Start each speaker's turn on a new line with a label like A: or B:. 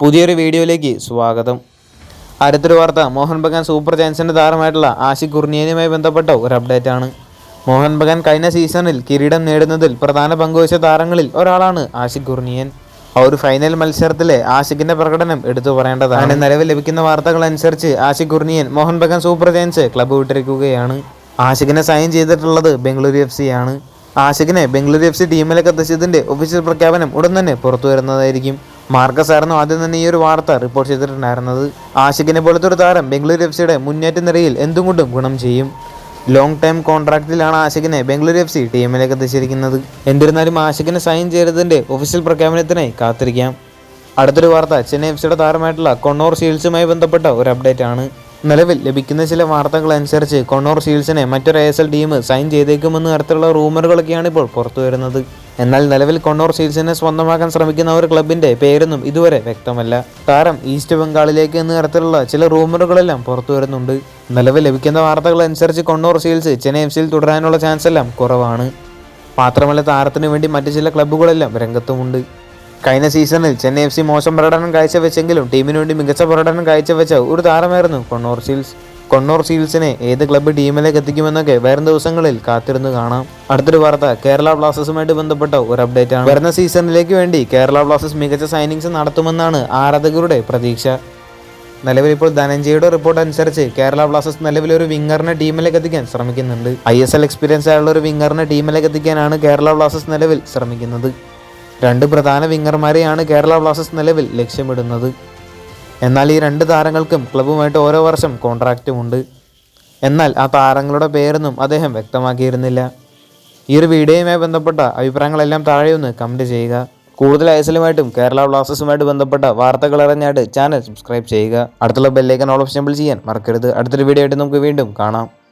A: പുതിയൊരു വീഡിയോയിലേക്ക് സ്വാഗതം. അടുത്തൊരു വാർത്ത മോഹൻ ബഗാൻ സൂപ്പർ ജയൻസിന്റെ താരമായിട്ടുള്ള ആഷിഖ് കുർണിയനുമായി ബന്ധപ്പെട്ട ഒരു അപ്ഡേറ്റ് ആണ് മോഹൻ ബഗാൻ കഴിഞ്ഞ സീസണിൽ കിരീടം നേടുന്നതിൽ പ്രധാന പങ്കുവച്ച താരങ്ങളിൽ ഒരാളാണ് ആഷിഖ് കുർണിയൻ. ആ ഒരു ഫൈനൽ മത്സരത്തിലെ ആഷിഖിന്റെ പ്രകടനം എടുത്തു പറയേണ്ടതാണ്. നിലവിൽ ലഭിക്കുന്ന വാർത്തകൾ അനുസരിച്ച് Ashiq Kuruniyan Mohan Bagan super giants club വിട്ടിരിക്കുകയാണ്. ആഷിഖിനെ sign ചെയ്തിട്ടുള്ളത് ബംഗളൂരു എഫ് സി ആണ്. ആഷിഖിനെ ബംഗളൂരു എഫ് സി ടീമിലേക്ക് എത്തിച്ചതിന്റെ ഒഫീഷ്യൽ പ്രഖ്യാപനം ഉടൻ തന്നെ പുറത്തു വരുന്നതായിരിക്കും മാർക്കസ് ആയിരുന്നു ആദ്യം തന്നെ ഈ ഒരു വാർത്ത റിപ്പോർട്ട് ചെയ്തിട്ടുണ്ടായിരുന്നത്. ആഷിഖിനെ പോലത്തെ ഒരു താരം ബംഗളൂരു എഫ് സിയുടെ മുന്നേറ്റ നിരയിൽ എന്തുകൊണ്ടും ഗുണം ചെയ്യും. ലോങ് ടൈം കോൺട്രാക്റ്റിലാണ് ആഷിഖിനെ ബംഗളൂരു എഫ് സി ടീമിലേക്ക് എത്തിച്ചിരിക്കുന്നത്. എന്നിരുന്നാലും ആഷിഖിനെ സൈൻ ചെയ്തതിന്റെ ഒഫീഷ്യൽ പ്രഖ്യാപനത്തിനായി കാത്തിരിക്കാം. അടുത്തൊരു വാർത്ത ചെന്നൈ എഫ് സിയുടെ താരമായിട്ടുള്ള കൊണ്ണൂർ ഷീൽസുമായി ബന്ധപ്പെട്ട ഒരു അപ്ഡേറ്റ് ആണ്. നിലവിൽ ലഭിക്കുന്ന ചില വാർത്തകൾ അനുസരിച്ച് കൊണ്ണൂർ ഷീൽസിനെ മറ്റൊരു A S L team sign ചെയ്തേക്കുമെന്ന തരത്തിലുള്ള റൂമറുകളൊക്കെയാണ് ഇപ്പോൾ പുറത്തു വരുന്നത് എന്നാൽ നിലവിൽ കൊണ്ണൂർ ഷീൽസിനെ സ്വന്തമാക്കാൻ ശ്രമിക്കുന്ന ഒരു ക്ലബിന്റെ പേരൊന്നും ഇതുവരെ വ്യക്തമല്ല. താരം ഈസ്റ്റ് ബംഗാളിലേക്ക് എന്ന തരത്തിലുള്ള ചില റൂമറുകളെല്ലാം പുറത്തു വരുന്നുണ്ട്. നിലവിൽ ലഭിക്കുന്ന വാർത്തകൾ അനുസരിച്ച് കൊണ്ണൂർ സീൽസ് ചെന്നൈ എഫ് സിയിൽ തുടരാനുള്ള ചാൻസ് എല്ലാം കുറവാണ്. മാത്രമല്ല താരത്തിനു വേണ്ടി മറ്റു ചില ക്ലബ്ബുകളെല്ലാം രംഗത്തുമുണ്ട്. കഴിഞ്ഞ സീസണിൽ ചെന്നൈ എഫ് സി മോശം പ്രകടനം കാഴ്ചവെച്ചെങ്കിലും ടീമിന് വേണ്ടി മികച്ച പ്രകടനം കാഴ്ചവെച്ച ഒരു താരമായിരുന്നു കൊണ്ണൂർ സീൽസ്. കൊണ്ണൂർ സീൽസിനെ ഏത് ക്ലബ്ബ് ടീമിലേക്ക് എത്തിക്കുമെന്നൊക്കെ വരും ദിവസങ്ങളിൽ കാത്തിരുന്ന് കാണാം. അടുത്തൊരു വാർത്ത കേരള ബ്ലാസ്റ്റേഴ്സുമായിട്ട് ബന്ധപ്പെട്ട ഒരു അപ്ഡേറ്റ് ആണ്. വരുന്ന സീസണിലേക്ക് വേണ്ടി കേരള ബ്ലാസ്റ്റേഴ്സ് മികച്ച സൈനിങ്സ് നടത്തുമെന്നാണ് ആരാധകരുടെ പ്രതീക്ഷ. നിലവിൽ ഇപ്പോൾ ധനഞ്ജയുടെ റിപ്പോർട്ട് അനുസരിച്ച് കേരള ബ്ലാസ്റ്റേഴ്സ് നിലവിൽ ഒരു വിങ്ങറിനെ ടീമിലേക്ക് എത്തിക്കാൻ ശ്രമിക്കുന്നുണ്ട്. ഐ എസ് എൽ എക്സ്പീരിയൻസ് ആയുള്ള ഒരു വിങ്ങറിനെ ടീമിലേക്ക് എത്തിക്കാനാണ് കേരള ബ്ലാസ്റ്റേഴ്സ് നിലവിൽ ശ്രമിക്കുന്നത്. രണ്ട് പ്രധാന വിങ്ങർമാരെയാണ് കേരള ബ്ലാസ്റ്റേഴ്സ് നിലവിൽ ലക്ഷ്യമിടുന്നത്. എന്നാൽ ഈ രണ്ട് താരങ്ങൾക്കും ക്ലബ്ബുമായിട്ട് ഓരോ വർഷം കോൺട്രാക്റ്റുമുണ്ട്. എന്നാൽ ആ താരങ്ങളുടെ പേരൊന്നും അദ്ദേഹം വ്യക്തമാക്കിയിരുന്നില്ല. ഈ ഒരു വീഡിയോയുമായി ബന്ധപ്പെട്ട അഭിപ്രായങ്ങളെല്ലാം താഴെയൊന്ന് കമന്റ് ചെയ്യുക. കൂടുതൽ ഐസലുമായിട്ടും കേരള ബ്ലാസ്റ്റേഴ്സുമായിട്ട് ബന്ധപ്പെട്ട വാർത്തകൾ അറിഞ്ഞായിട്ട് ചാനൽ സബ്സ്ക്രൈബ് ചെയ്യുക. അടുത്തുള്ള ബെല്ലേക്കൻ ഓൾ ഓപ്ഷൻ ചെയ്യാൻ മറക്കരുത്. അടുത്തൊരു വീഡിയോ ആയിട്ട് നമുക്ക് വീണ്ടും കാണാം.